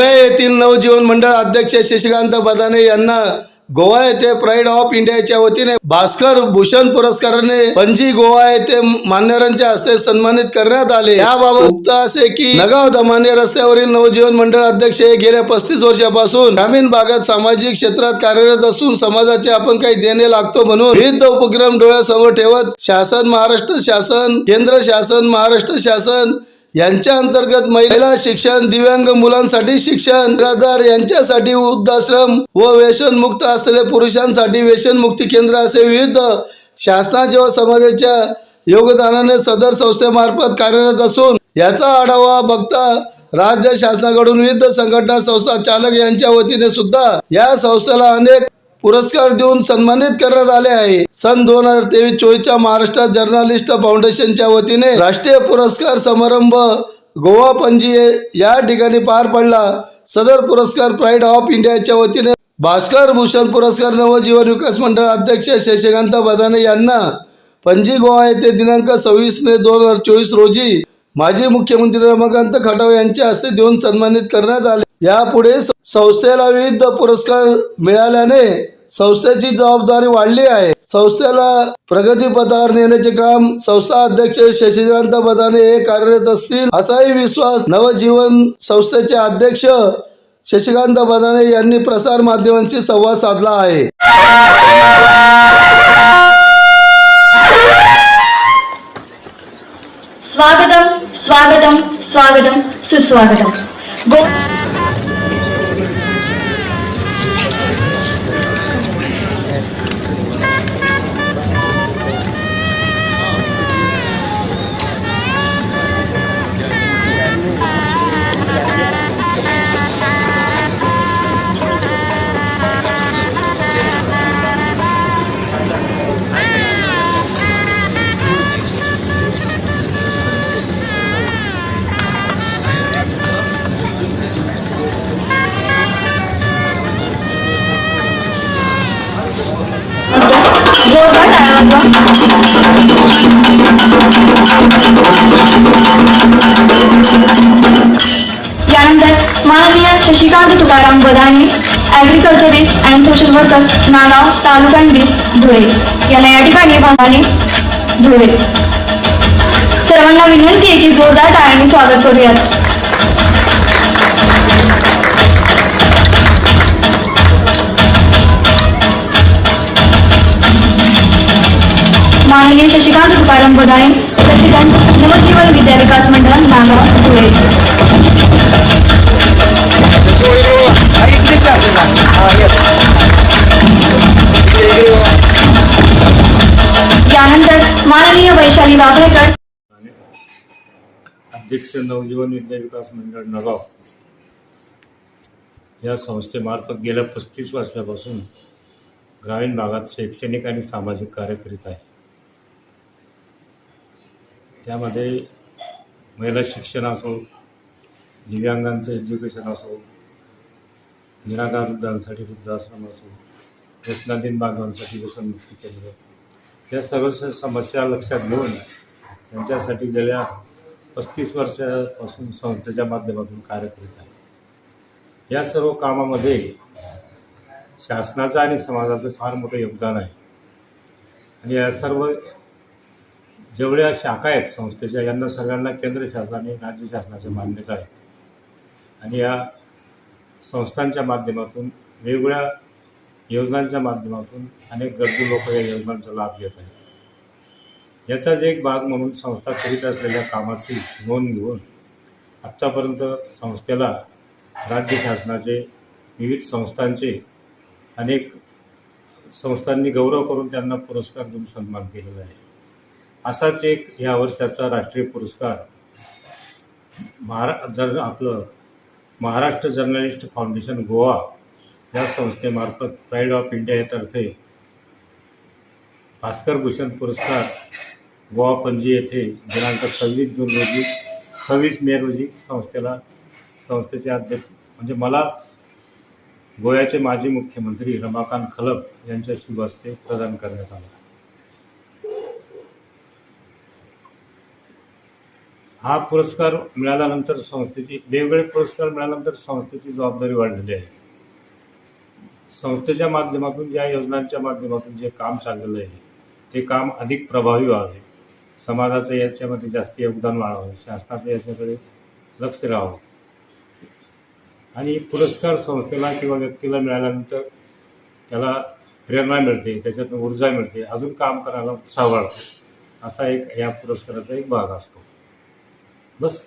मंडळ अध्यक्ष शशिकांत बदाने यांना गोवा येथे प्राईड ऑफ इंडियाच्या वतीने भास्कर भूषण पुरस्काराने पणजी गोवा येथे मान्यवरांच्या हस्ते सन्मानित करण्यात आले. याबाबत असे की नगाव दमाने रस्त्यावरील नवजीवन मंडळ अध्यक्ष हे गेल्या पस्तीस वर्षापासून ग्रामीण भागात सामाजिक क्षेत्रात कार्यरत असून समाजाचे आपण काही देणे लागतो म्हणून विविध उपक्रम डोळ्यासमोर ठेवत शासन महाराष्ट्र शासन केंद्र शासन महाराष्ट्र शासन यांच्या अंतर्गत महिला शिक्षण दिव्यांग मुलांसाठी शिक्षण निराधार यांच्यासाठी वृद्धाश्रम व व्यसनमुक्त असलेले पुरुषांसाठी व्यसनमुक्ती केंद्र असे विविध शासनाच्या व समाजाच्या योगदानाने सदर संस्थेमार्फत कार्यरत असून याचा आढावा बघता राज्य शासनाकडून विविध संघटना संस्था चालक यांच्या वतीने सुद्धा या संस्थेला अनेक पुरस्कार देऊन सन्मानित करण्यात आले आहे. सन दोन हजार तेवीस चोवीसच्या महाराष्ट्र जर्नालिस्ट फाउंडेशनच्या वतीने राष्ट्रीय पुरस्कार समारंभ गोवा पणजी या ठिकाणी पार पडला. सदर पुरस्कार प्राईड ऑफ इंडियाच्या वतीने भास्कर भूषण पुरस्कार नवजीवन विकास मंडळ अध्यक्ष शशिकांत बदाने यांना पणजी गोवा येथे दिनांक सव्वीस मे दोन हजार चोवीस रोजी माजी मुख्यमंत्री रमाकांत खटाव यांच्या हस्ते देऊन सन्मानित करण्यात आले. यापुढे संस्थेला विविध पुरस्कार मिळाल्याने संस्थेची जबाबदारी वाढली आहे. संस्थेला प्रगती प्रगतीपथावर नेण्याचे काम संस्था अध्यक्ष शशिकांत पदाने हे कार्यरत असतील असाही विश्वास नवजीवन संस्थेचे अध्यक्ष शशिकांत बदाने यांनी प्रसार माध्यमांशी संवाद साधला आहे. स्वागतम स्वागतम स्वागतम सुस्वागतम. यानंतर माननीय Shashikant Tukaram Badane agriculturist and social worker Nagaon taluka English Dhule. यांना या ठिकाणी भागाने धुळे. सर्वांना विनंती आहे की जोरदार टाळ्याने स्वागत करूयात. माननीय शशिकांत तुकाराम बदाने प्रेसिडेंट नवजीवन विद्या विकास मंडळ नागाव धुळे. यानंतर माननीय वैशाली वाघरेकर अध्यक्ष नवजीवन विद्या विकास मंडळ नगाव. या संस्थेमार्फत गेल्या पस्तीस वर्षापासून ग्रामीण भागात शैक्षणिक आणि सामाजिक कार्य करीत आहे. त्यामध्ये महिला शिक्षण असो दिव्यांगांचं एज्युकेशन असो निराधार वृद्धांसाठी वृद्धाश्रम असो व्यसनाधीन बांधवांसाठी व्यसनमुक्ती केंद्र या सर्व समस्या लक्षात घेऊन त्यांच्यासाठी गेल्या पस्तीस वर्षापासून संस्थेच्या माध्यमातून कार्य करीत आहे. या सर्व कामामध्ये शासनाचं आणि समाजाचं फार मोठं योगदान आहे. आणि या सर्व जेवढ्या शाखा आहेत संस्थेच्या यांना सगळ्यांना केंद्र शासनाने राज्य शासनाची मान्यता आहे आणि या संस्थांच्या माध्यमातून वेगवेगळ्या योजनांच्या माध्यमातून अनेक गरजू लोक या योजनांचा लाभ घेत आहेत. याचाच एक भाग म्हणून संस्था करीत असलेल्या कामाची नोंद घेऊन आत्तापर्यंत संस्थेला राज्य शासनाचे विविध संस्थांचे अनेक संस्थांनी गौरव करून त्यांना पुरस्कार देऊन सन्मान केलेला आहे. असाच एक या वर्षाचा राष्ट्रीय पुरस्कार महारा जर आपलं महाराष्ट्र जर्नलिस्ट फाउंडेशन गोवा या संस्थेमार्फत प्राईड ऑफ इंडियातर्फे भास्कर भूषण पुरस्कार गोवा पणजी येथे दिनांक सव्वीस जून रोजी सव्वीस मे रोजी संस्थेला संस्थेचे अध्यक्ष म्हणजे मला गोव्याचे माजी मुख्यमंत्री रमाकांत खलप यांच्या शुभ हस्ते प्रदान करण्यात आला. हा पुरस्कार मिळाल्यानंतर संस्थेची वेगवेगळे पुरस्कार मिळाल्यानंतर संस्थेची जबाबदारी वाढलेली आहे. संस्थेच्या माध्यमातून ज्या योजनांच्या माध्यमातून जे काम चाललेलं आहे ते काम अधिक प्रभावी व्हावे. समाजाचं याच्यामध्ये जास्त योगदान वाढावं. शासनाचं याच्याकडे लक्ष राहावं आणि पुरस्कार संस्थेला किंवा व्यक्तीला मिळाल्यानंतर त्याला प्रेरणा मिळते त्याच्यातून ऊर्जा मिळते अजून काम करायला उत्साह वाढतो. असा एक या पुरस्काराचा एक भाग असतो. बस